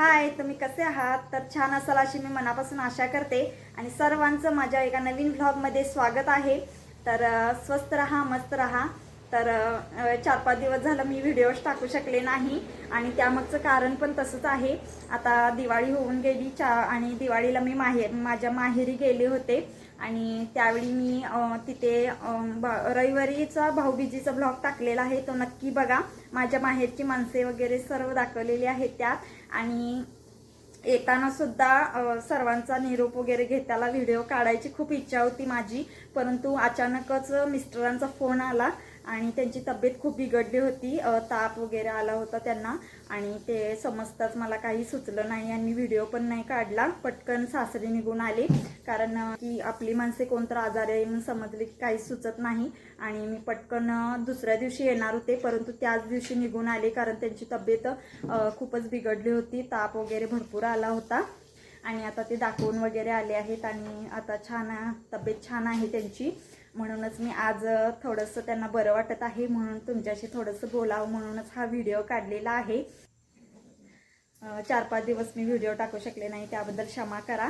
हाय तुम्ही कसे आहात? तर छान असाल अशी मी मनापासून आशा करते. आणि सर्वांचं माझ्या एका नवीन व्लॉगमध्ये स्वागत आहे. तर स्वस्त रहा मस्त रहा. तर चार पाच दिवस झालं मी व्हिडिओज टाकू शकले नाही. आणि त्यामागचं कारण पण तसंच आहे. आता दिवाळी होऊन गेली चा आणि दिवाळीला मी माहेर माझ्या माहेरी गेले होते. आणि त्यावेळी मी तिथे ब- रविवारीचा भाऊबीजीचा ब्लॉग टाकलेला आहे तो नक्की बघा. माझ्या माहेरची माणसे वगैरे सर्व दाखवलेली आहेत त्यात. आणि येताना सुद्धा सर्वांचा निरोप वगैरे घेताना व्हिडिओ काढायची खूप इच्छा होती माझी. परंतु अचानकच मिस्टरांचा फोन आला. आणि त्यांची तब्येत खूप बिघडली होती. ताप वगैरे आला होता त्यांना आणि ते समजताच मला काही सुचलं नाही आणि मी व्हिडिओ पण नाही काढला. पटकन सासरी निघून आले. कारण की आपली माणसे कोणतं आजारी आहे म्हणून समजले की काही सुचत नाही आणि मी पटकन दुसऱ्या दिवशी येणार होते. परंतु त्याच दिवशी निघून आले कारण त्यांची तब्येत खूपच बिघडली होती. ताप वगैरे भरपूर आला होता. आणि आता ते दाखवून वगैरे आले आहेत आणि आता छान तब्येत छान आहे त्यांची. म्हणूनच मी आज थोडंसं त्यांना बरं वाटत आहे म्हणून तुमच्याशी थोडंसं बोलावं म्हणूनच हा व्हिडिओ काढलेला आहे. चार पाच दिवस मी व्हिडिओ टाकू शकले नाही त्याबद्दल क्षमा करा.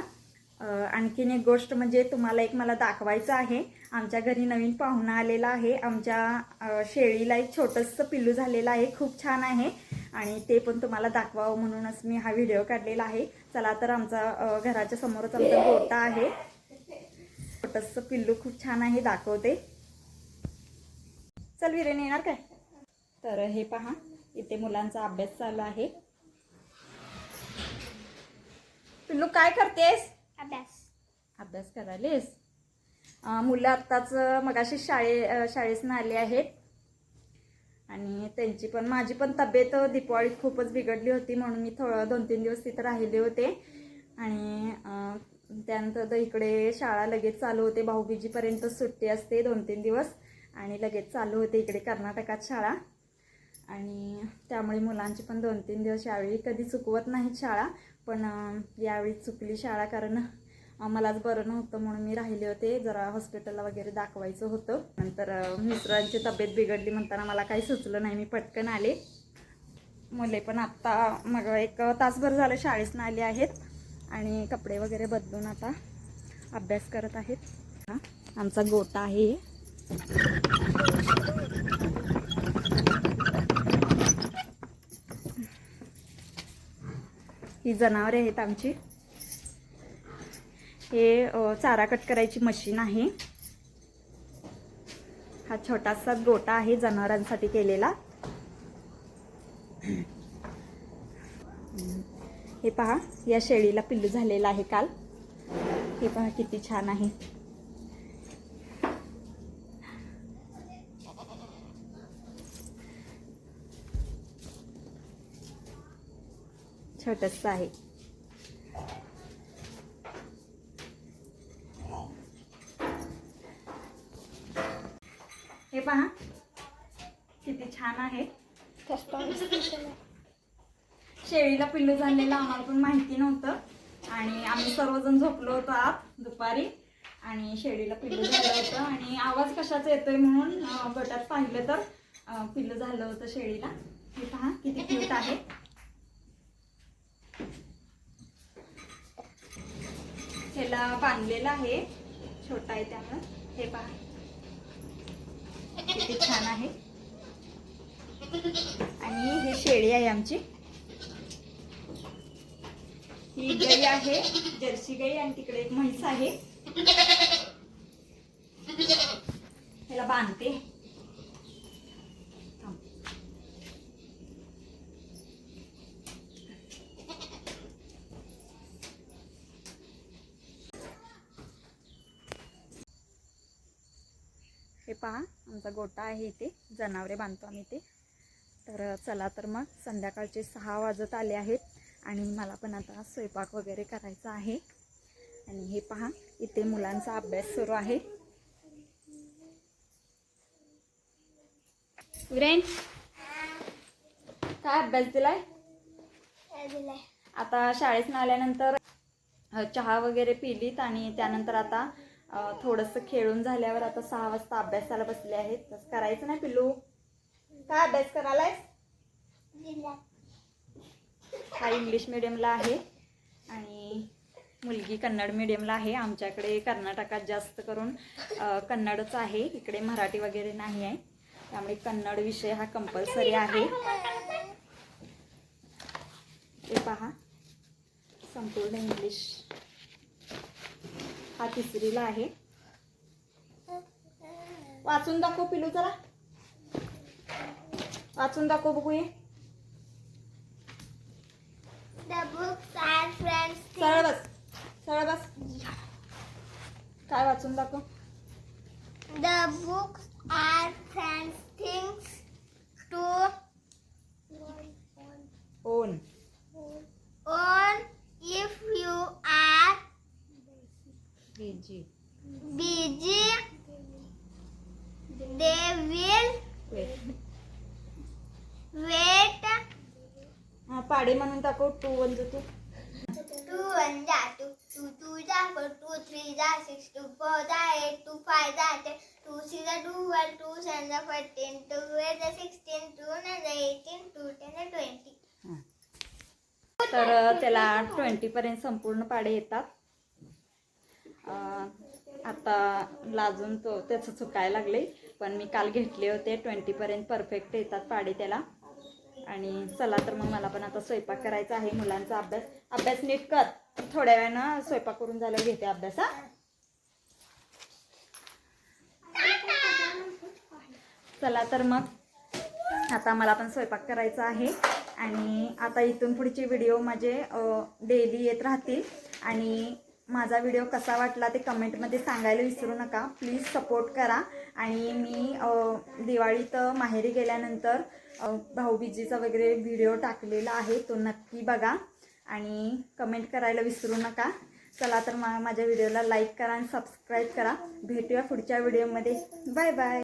आणखीन एक गोष्ट म्हणजे तुम्हाला एक मला दाखवायचं आहे. आमच्या घरी नवीन पाहुणा आलेला आहे. आमच्या शेळीला एक छोटंसं पिल्लू झालेलं आहे. खूप छान आहे आणि ते पण तुम्हाला दाखवावं म्हणूनच मी हा व्हिडिओ काढलेला आहे. चला तर आमचा घराच्या समोरच आमचा गोटा आहे. छोटंसं पिल्लू खूप छान आहे दाखवते. चल विरेन येणार काय? तर हे पहा इथे मुलांचा अभ्यास चालू आहे. पिल्लू काय करतेस? अभ्यास. अभ्यास करायलेस? मुलं आत्ताच मगाशी शाळे अं, शाळेतून आले आहेत. आणि त्यांची पण माझी पण तब्येत दिपावळीत खूपच बिघडली होती म्हणून मी थोडं दोन तीन दिवस तिथं राहिले होते. आणि त्यानंतर तर इकडे शाळा लगेच चालू होते. भाऊबीजीपर्यंत सुट्टी असते दोन तीन दिवस. आणि लगेच चालू होते इकडे कर्नाटकात शाळा. आणि त्यामुळे मुलांची पण दोन तीन दिवस यावेळी कधी चुकवत नाहीत शाळा. पण यावेळी चुकली शाळा कारण मलाच बरं नव्हतं म्हणून मी राहिले होते. जरा हॉस्पिटलला वगैरे दाखवायचं होतं. नंतर मिस्टरांची तब्येत बिघडली म्हणताना मला काही सुचलं नाही. मी पटकन आले. मुले पण आत्ता मग एक तासभर झालं शाळेसनं आले आहेत. आणि कपडे वगैरे बदलून आता अभ्यास करत आहेत. हा आमचा गोटा आहे ही. जनावरे आहेत आमची. हे चारा कट करायची मशीन आहे. हा छोटासा गोटा आहे जनावरांसाठी केलेला. हे पहा या शेळीला पिल्लू झालेला आहे काल. हे पहा किती छान आहे. छोटस आहे. हे पहा किती छान आहे. शेळीला पिल्लू झालेलं आम्हाला पण माहिती नव्हतं. आणि आम्ही सर्वजण झोपलो होतो आत दुपारी. आणि शेळीला पिल्लू झालं होतं. आणि आवाज कशाचा येतोय म्हणून गटात पाहिलं तर पिल्लू झालं होतं शेळीला. हे पहा किती क्यूट आहे. ह्याला बांधलेलं आहे. छोटा आहे त्यामुळं. हे पहा. किती छान आहे. आणि हे शेळी आहे आमची. ही गाई आहे जर्सी गाई आणि तिकडे एक म्हैस आहे. ह्याला बांधते. हे पहा आमचा गोटा आहे इथे. जनावरे बांधतो आम्ही इथे. तर चला तर मग संध्याकाळचे सहा वाजत आले आहेत. आणि मला पण आता स्वयंपाक वगैरे करायचा आहे. आणि हे पहा इथे मुलांचा अभ्यास सुरू आहे. विरेन काय अभ्यास दिलाय? आता शाळेतून आल्यानंतर चहा वगैरे पिलीत आणि त्यानंतर आता थोडंसं खेळून झाल्यावर आता सहा वाजता अभ्यासाला बसले आहेत. तसं करायचं नाही पिल्लू? काय अभ्यास करायलाय हा इंग्लिश मिडियमला आहे. आणि मुलगी कन्नड मिडियमला आहे. आमच्याकडे कर्नाटकात जास्त करून कन्नडच आहे. इकडे मराठी वगैरे नाही आहे. त्यामुळे कन्नड विषय हा कंपल्सरी आहे. ते पहा. संपूर्ण इंग्लिश हा तिसरीला आहे. वाचून दाखव पिलू जरा. वाचून दाखव बघूया. The books are friends. सरळ बस सरळ बस काय वाचून दाखव The books are friends things to own own if you are busy busy. They will wait. हा पाडे म्हणून टाकव two one two two two one जा टू टू टू जा फोर टू थ्री जा सिक्स टू फोर जा eight two five जा ten two C जा two one two seven जा फोर्टीन टू एट जा सिक्सटीन टू नाईन जा eighteen two ten जा ट्वेंटी तर त्याला ट्वेंटीपर्यंत संपूर्ण पाडे येतात. आता लाजून तो त्याचं चुकायला लागले पण मी काल घेतले होते ट्वेंटीपर्यंत परफेक्ट येतात पाडे त्याला. आणि चला तर मग मला पण आता स्वयंपाक करायचा आहे मुलांचा अभ्यास. अभ्यास नीट कर. थोड्या वेळानं स्वयंपाक करून झालं घेते अभ्यास हा. चला तर मग आता मला पण स्वयंपाक करायचा आहे. आणि आता इथून पुढचे व्हिडिओ माझे डेली येत राहतील. आणि माझा व्हिडिओ कसा वाटला ते कमेंटमध्ये सांगायला विसरू नका. प्लीज सपोर्ट करा. आणि मी दिवाळीत माहेरी गेल्यानंतर भाऊबीजीचा वगैरे व्हिडिओ टाकलेला आहे तो नक्की बघा. आणि कमेंट करायला विसरू नका. चला तर मा माझ्या व्हिडिओला लाईक करा आणि सबस्क्राईब करा. भेटूया पुढच्या व्हिडिओमध्ये बाय बाय